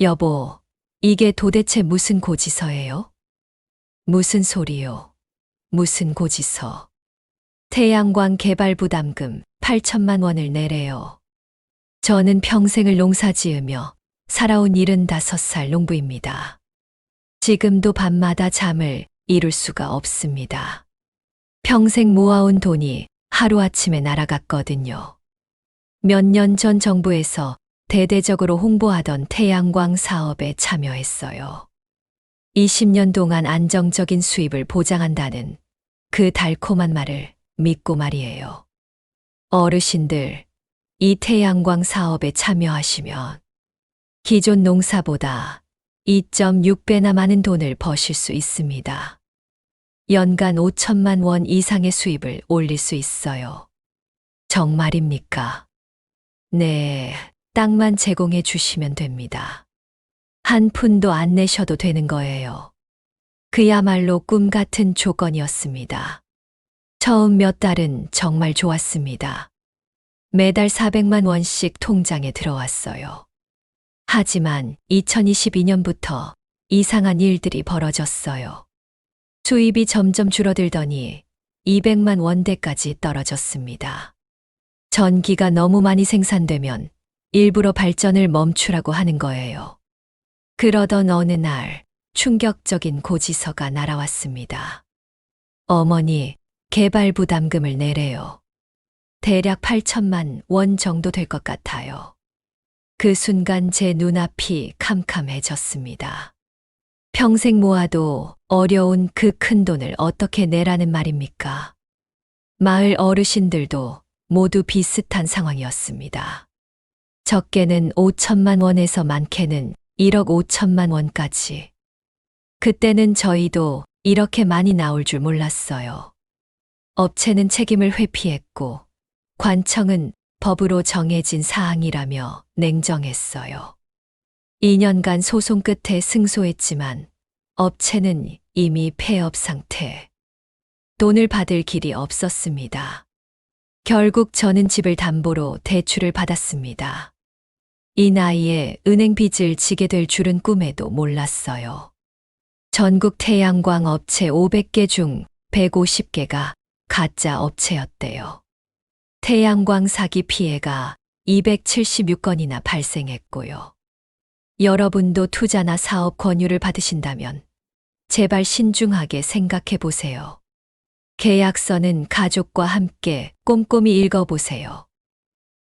여보, 이게 도대체 무슨 고지서예요? 무슨 소리요? 무슨 고지서? 태양광 개발 부담금 8천만 원을 내래요. 저는 평생을 농사 지으며 살아온 75살 농부입니다. 지금도 밤마다 잠을 이룰 수가 없습니다. 평생 모아온 돈이 하루아침에 날아갔거든요. 몇 년 전 정부에서 대대적으로 홍보하던 태양광 사업에 참여했어요. 20년 동안 안정적인 수입을 보장한다는 그 달콤한 말을 믿고 말이에요. 어르신들, 이 태양광 사업에 참여하시면 기존 농사보다 2.6배나 많은 돈을 버실 수 있습니다. 연간 5천만 원 이상의 수입을 올릴 수 있어요. 정말입니까? 네, 땅만 제공해 주시면 됩니다. 한 푼도 안 내셔도 되는 거예요. 그야말로 꿈 같은 조건이었습니다. 처음 몇 달은 정말 좋았습니다. 매달 400만 원씩 통장에 들어왔어요. 하지만 2022년부터 이상한 일들이 벌어졌어요. 수입이 점점 줄어들더니 200만 원대까지 떨어졌습니다. 전기가 너무 많이 생산되면 일부러 발전을 멈추라고 하는 거예요. 그러던 어느 날 충격적인 고지서가 날아왔습니다. 어머니, 개발 부담금을 내래요. 대략 8천만 원 정도 될 것 같아요. 그 순간 제 눈앞이 캄캄해졌습니다. 평생 모아도 어려운 그 큰 돈을 어떻게 내라는 말입니까? 마을 어르신들도 모두 비슷한 상황이었습니다. 적게는 5천만 원에서 많게는 1억 5천만 원까지. 그때는 저희도 이렇게 많이 나올 줄 몰랐어요. 업체는 책임을 회피했고, 관청은 법으로 정해진 사항이라며 냉정했어요. 2년간 소송 끝에 승소했지만 업체는 이미 폐업 상태. 돈을 받을 길이 없었습니다. 결국 저는 집을 담보로 대출을 받았습니다. 이 나이에 은행 빚을 지게 될 줄은 꿈에도 몰랐어요. 전국 태양광 업체 500개 중 150개가 가짜 업체였대요. 태양광 사기 피해가 276건이나 발생했고요. 여러분도 투자나 사업 권유를 받으신다면 제발 신중하게 생각해 보세요. 계약서는 가족과 함께 꼼꼼히 읽어보세요.